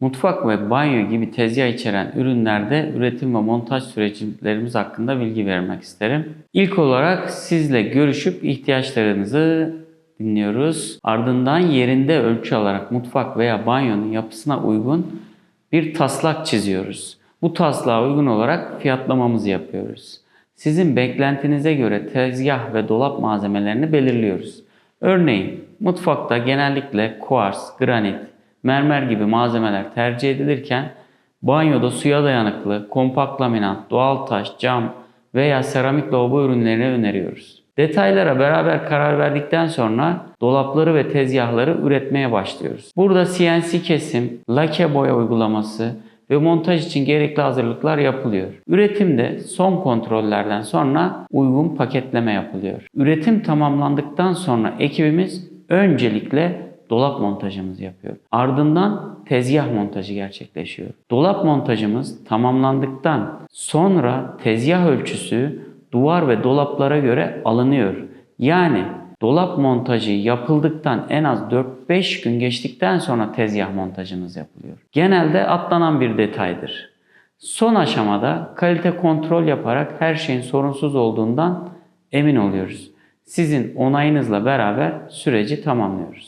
Mutfak ve banyo gibi tezgah içeren ürünlerde üretim ve montaj süreçlerimiz hakkında bilgi vermek isterim. İlk olarak sizle görüşüp ihtiyaçlarınızı dinliyoruz. Ardından yerinde ölçü alarak mutfak veya banyonun yapısına uygun bir taslak çiziyoruz. Bu taslağa uygun olarak fiyatlamamızı yapıyoruz. Sizin beklentinize göre tezgah ve dolap malzemelerini belirliyoruz. Örneğin mutfakta genellikle kuars, granit, mermer gibi malzemeler tercih edilirken banyoda suya dayanıklı, kompakt laminat, doğal taş, cam veya seramik lavabo ürünlerini öneriyoruz. Detaylara beraber karar verdikten sonra dolapları ve tezgahları üretmeye başlıyoruz. Burada CNC kesim, lake boya uygulaması ve montaj için gerekli hazırlıklar yapılıyor. Üretimde son kontrollerden sonra uygun paketleme yapılıyor. Üretim tamamlandıktan sonra ekibimiz öncelikle dolap montajımızı yapıyor. Ardından tezgah montajı gerçekleşiyor. Dolap montajımız tamamlandıktan sonra tezgah ölçüsü duvar ve dolaplara göre alınıyor. Yani dolap montajı yapıldıktan en az 4-5 gün geçtikten sonra tezgah montajımız yapılıyor. Genelde atlanan bir detaydır. Son aşamada kalite kontrol yaparak her şeyin sorunsuz olduğundan emin oluyoruz. Sizin onayınızla beraber süreci tamamlıyoruz.